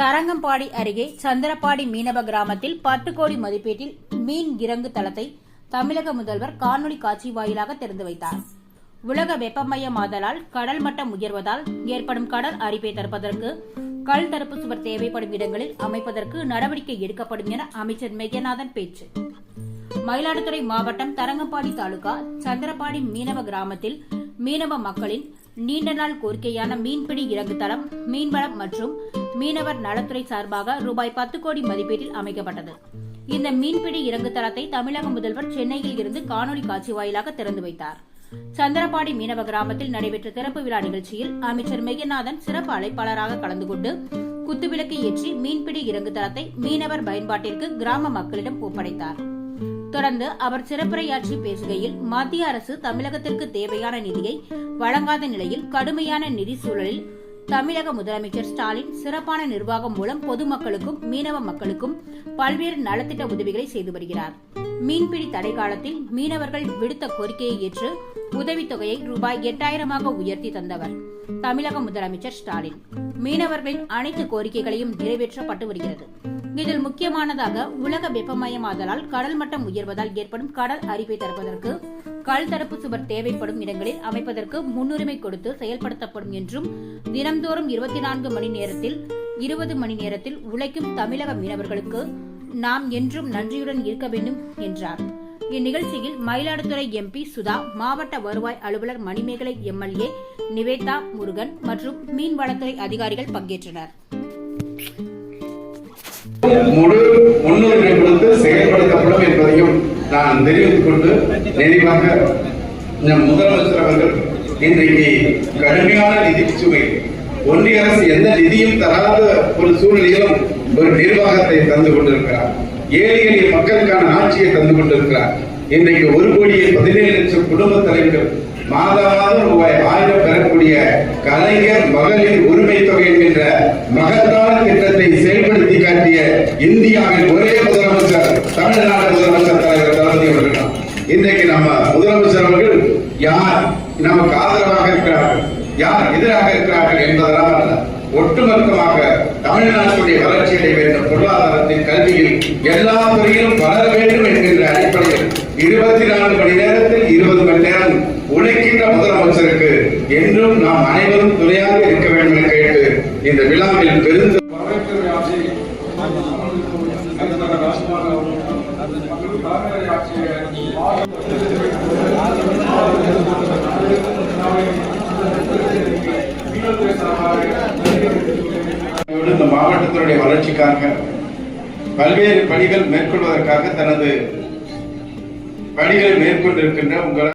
தரங்கம்பாடி அருகே சந்திரப்பாடி மீனவ கிராமத்தில் பத்து கோடி மதிப்பீட்டில் மீன் இறங்கு தளத்தை தமிழக முதல்வர் காணொலி காட்சி வாயிலாக திறந்து வைத்தார். உலக வெப்பமயமாதலால் கடல் மட்டம் உயர்வதால் ஏற்படும் கடல் அரிப்பை தடுப்பதற்கு கல் தடுப்பு சுவர் தேவைப்படும் இடங்களில் அமைப்பதற்கு நடவடிக்கை எடுக்கப்படும் என அமைச்சர் மெய்யநாதன் பேச்சு. மயிலாடுதுறை மாவட்டம் தரங்கம்பாடி தாலுகா சந்திரபாடி மீனவ கிராமத்தில் மீனவ மக்களின் நீண்ட நாள் கோரிக்கையான மீன்பிடி இறங்கு தளம் மீன்வளம் மற்றும் மீனவர் நலத்துறை சார்பாக ரூபாய் பத்து கோடி மதிப்பீட்டில் அமைக்கப்பட்டது. இந்த மீன்பிடி இறங்கு தளத்தை தமிழக முதல்வர் சென்னையில் இருந்து காணொலி காட்சி வாயிலாக திறந்து வைத்தார். சந்திரபாடி மீனவ கிராமத்தில் நடைபெற்ற திறப்பு விழா நிகழ்ச்சியில் அமைச்சர் மெய்யநாதன் சிறப்பு அழைப்பாளராக கலந்து கொண்டு குத்துவிளக்கு ஏற்றி மீன்பிடி இறங்கு தளத்தை மீனவர் பயன்பாட்டிற்கு கிராம மக்களிடம் ஒப்படைத்தார். தொடர்ந்து அவர் சிறப்புரையாற்றி பேசுகையில் மத்திய அரசு தமிழகத்திற்கு தேவையான நிதியை வழங்காத நிலையில் கடுமையான நிதி சூழலில் தமிழக முதலமைச்சர் ஸ்டாலின் சிறப்பான நிர்வாகம் மூலம் பொதுமக்களுக்கும் மீனவ மக்களுக்கும் பல்வேறு நலத்திட்ட உதவிகளை செய்து வருகிறார். மீன்பிடி தடை காலத்தில் மீனவர்கள் விடுத்த கோரிக்கையை ஏற்று உதவித்தொகையை ரூபாய் எட்டாயிரமாக உயர்த்தி தந்தவர் தமிழக முதலமைச்சர் ஸ்டாலின். மீனவர்களின் அனைத்து கோரிக்கைகளையும் நிறைவேற்றப்பட்டு வருகிறது. இதில் முக்கியமானதாக உலக வெப்பமயமாதலால் கடல் மட்டம் உயர்வதால் ஏற்படும் கடல் அரிப்பை தடுப்பதற்கு கல் தடுப்பு சுவர் தேவைப்படும் இடங்களில் அமைப்பதற்கு முன்னுரிமை கொடுத்து செயல்படுத்தப்படும் என்றும் தினம்தோறும் இருபத்தி நான்கு மணி நேரத்தில் இருபது மணி நேரத்தில் உழைக்கும் தமிழக மீனவர்களுக்கு நாம் என்றும் நன்றியுடன் இருக்க வேண்டும் என்றார். இந்நிகழ்ச்சியில் மயிலாடுதுறை எம்பி சுதா மாவட்ட வருவாய் அலுவலர் மணிமேகலை எம்எல்ஏ நிவேதா முருகன் மற்றும் மீன்வளத்துறை அதிகாரிகள் பங்கேற்றனர். முழு முன்னுரிமை கொடுத்து செயல்படுத்தப்படும் என்பதையும் நான் தெரிவித்துக் கொண்டு நிறைவாக நம் முதலமைச்சர் அவர்கள் இன்றைக்கு கடுமையான நிதி சுமை ஒன்றிய அரசு எந்த நிதியும் தராத ஒரு சூழ்நிலையிலும் ஒரு நிர்வாகத்தை தந்து கொண்டிருக்கிறார். ஏழை எளிய மக்களுக்கான ஆட்சியை தந்து கொண்டிருக்கிறார். இன்றைக்கு ஒரு கோடியே பதினேழு லட்சம் குடும்ப தலைவர்கள் மாதா மாதம் ரூபாய் ஆயிரம் பெறக்கூடிய கலைஞர் மகளிர் உரிமை தொகை என்கின்ற மகத்தான இந்தியாவில் இந்தியாவின் ஒரே முதலமைச்சர் தமிழ்நாடு முதலமைச்சர் தலைவர் தளபதி அவர்கள். இன்றைக்கு நம்ம முதலமைச்சர் அவர்கள் யார்? நமக்கு ஆதரவாக இருக்கிறார்கள். யார் எதிராக இருக்கிறார்கள் என்பதனால் அல்ல. ஒட்டுமொத்தமாக தமிழ்நாட்டுடைய வளர்ச்சி அடைய வேண்டும் பொருளாதாரத்தின் கல்வியில் எல்லா துறையிலும் வளர வேண்டும் என்கின்ற அடிப்படையில் இருபத்தி நான்கு மணி நேரத்தில் இருபது மணி நேரம் உழைக்கின்ற முதலமைச்சருக்கு என்றும் நாம் அனைவரும் துணையாக இருக்க வேண்டும் என கேட்டு இந்த விழாவில் பெருந்து வரவேற்கிற இந்த மாவட்டத்தினுடைய வளர்ச்சிக்காக பல்வேறு பணிகள் மேற்கொள்வதற்காக தனது பணிகளை மேற்கொண்டிருக்கின்ற உங்கள்